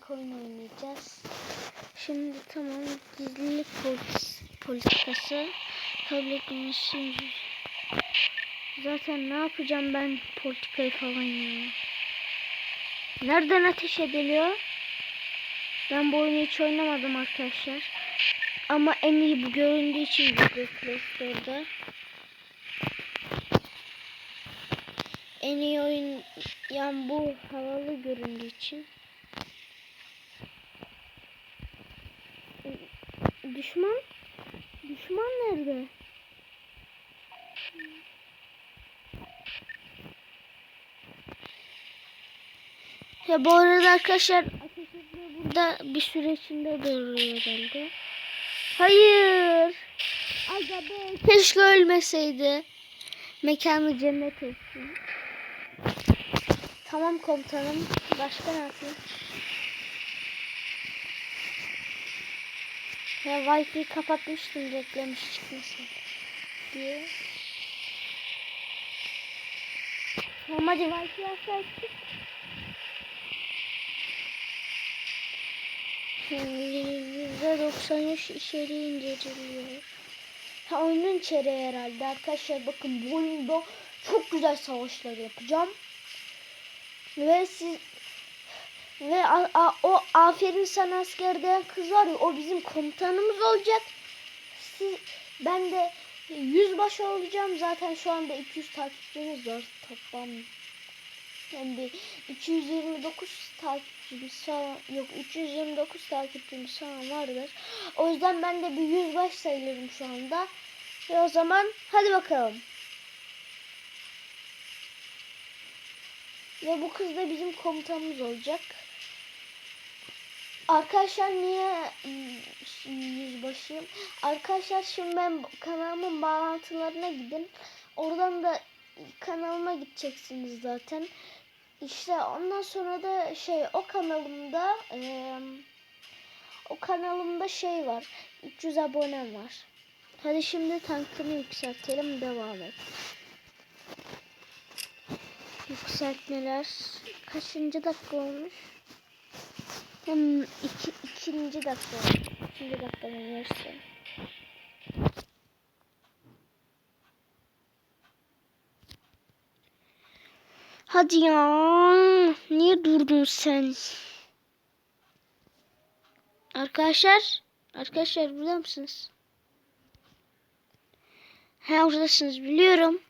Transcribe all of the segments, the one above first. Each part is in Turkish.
Coin oynayacağız. Şimdi tamam gizlilik polis, politikası. Tabletin şimdi. Zaten ne yapacağım ben politikayı falan ya. Nereden ateş ediliyor? Ben bu oyunu hiç oynamadım arkadaşlar. Ama en iyi bu göründüğü için Google Play Store'da. En iyi oyun yani bu havalı göründüğü için. Düşman? Düşman nerede? Ya bu arada arkadaşlar burada bir süre içinde duruyor herhalde. Hayır. Aga be keşke ölmeseydi. Mekanı cennet olsun. Tamam komutanım. Başka ne yapayım? Ya Wi-Fi kapatmıştım reklam hiç çıkmasın diye. Tamam hadi Wi-Fi açtık. %93 içeriği inceleniyor. Ha, oyunun içeriği herhalde arkadaşlar bakın bu oyunda çok güzel savaşlar yapacağım. Ve siz ve a, a- o aferin sana asker diyen kız var ya o bizim komutanımız olacak. Siz, ben de yüzbaşı olacağım. Zaten şu anda 200 takipçimiz var toplam. Yani bir 229 takipçimiz falan yok 329 takipçimiz falan vardır. O yüzden ben de bir yüzbaşı sayılırım şu anda. Ve o zaman hadi bakalım. Ve bu kız da bizim komutanımız olacak. Arkadaşlar niye ım, yüzbaşıyım? Arkadaşlar şimdi ben kanalımın bağlantılarına gidin. Oradan da kanalıma gideceksiniz zaten. İşte ondan sonra da şey o kanalımda eee, o kanalımda şey var. 300 abonem var. Hadi şimdi tankını yükseltelim devam et. Yükseltmeler kaçıncı dakika olmuş? Hem iki, ikinci dakika. İkinci dakika neyse. Hadi ya. Niye durdun sen? Arkadaşlar. Arkadaşlar burada mısınız? Ha oradasınız biliyorum.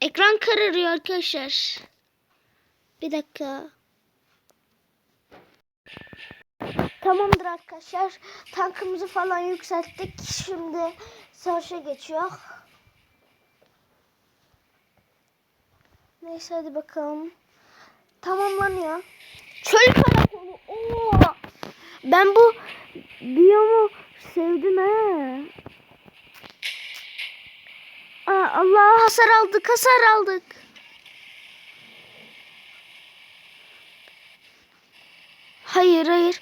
Ekran kararıyor arkadaşlar. Bir dakika. Tamamdır arkadaşlar. Tankımızı falan yükselttik. Şimdi savaşa geçiyor. Neyse hadi bakalım. Tamamlanıyor. Çöl karakolu. Oo! Ben bu biyomu sevdim he. Aa, Allah hasar aldık hasar aldık. Hayır hayır.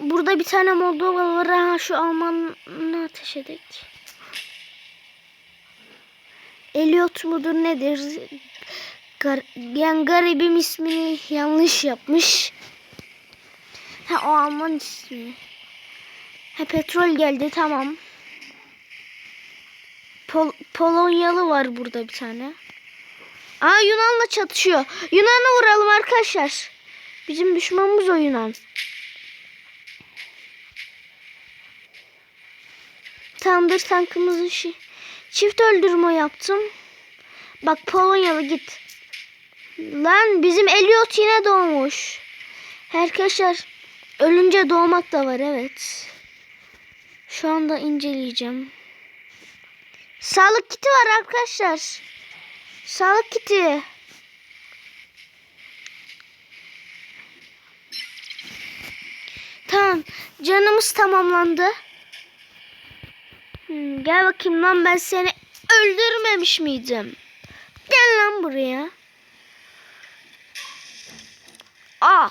Burada bir tane Moldova var. Ha, şu Alman'ı ateş edik. Elliot mudur nedir? Gar yani garibim ismini yanlış yapmış. Ha o Alman ismi. Ha petrol geldi tamam. Pol Polonyalı var burada bir tane. Aa Yunan'la çatışıyor. Yunan'ı vuralım arkadaşlar. Bizim düşmanımız o Yunan. Tamamdır tankımızın şi çift öldürme yaptım. Bak Polonyalı git. Lan bizim Elliot yine doğmuş. Arkadaşlar ölünce doğmak da var evet. Şu anda inceleyeceğim. Sağlık kiti var arkadaşlar. Sağlık kiti. Tamam. Canımız tamamlandı. Hmm, gel bakayım lan ben seni öldürmemiş miydim? Gel lan buraya. Aa.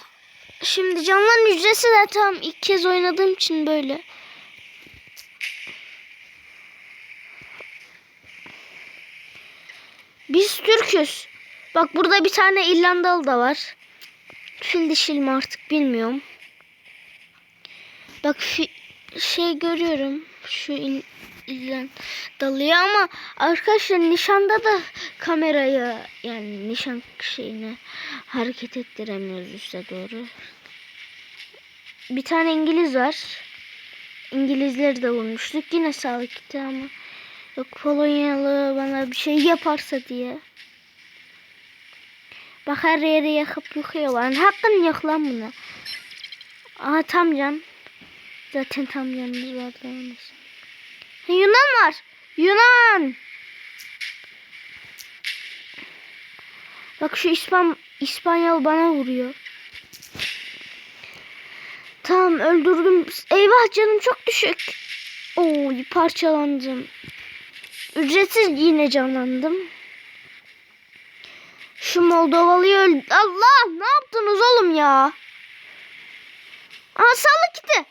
Şimdi canların hücresi de tam ilk kez oynadığım için böyle. Biz Türk'üz. Bak burada bir tane İrlandalı da var. Fil dişil mi artık bilmiyorum. Bak fi- şey görüyorum. Şu İl- İrlandalı'yı ama arkadaşlar nişanda da kamerayı yani nişan şeyini hareket ettiremiyoruz üste doğru. Bir tane İngiliz var. İngilizleri de vurmuştuk. Yine sağlık gitti ama. Yok Polonyalı bana bir şey yaparsa diye. Bak her yeri yakıp yıkıyorlar. Hakkın yok lan buna. Aha tam can. Zaten tam canımız vardı. Ha, Yunan var. Yunan. Bak şu İspan İspanyol bana vuruyor. Tamam öldürdüm. Eyvah canım çok düşük. Oo parçalandım. Ücretsiz yine canlandım. Şu Moldovalı'yı öldü. Allah ne yaptınız oğlum ya? Aa sağlık gitti.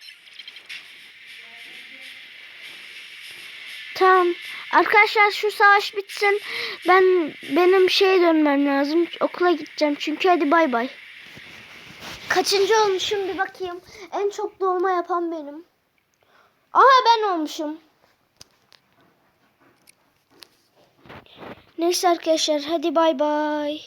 Tamam. Arkadaşlar şu savaş bitsin. Ben benim şeye dönmem lazım. Okula gideceğim çünkü hadi bay bay. Kaçıncı olmuşum bir bakayım. En çok doğma yapan benim. Aha ben olmuşum. Neyse arkadaşlar hadi bay bay.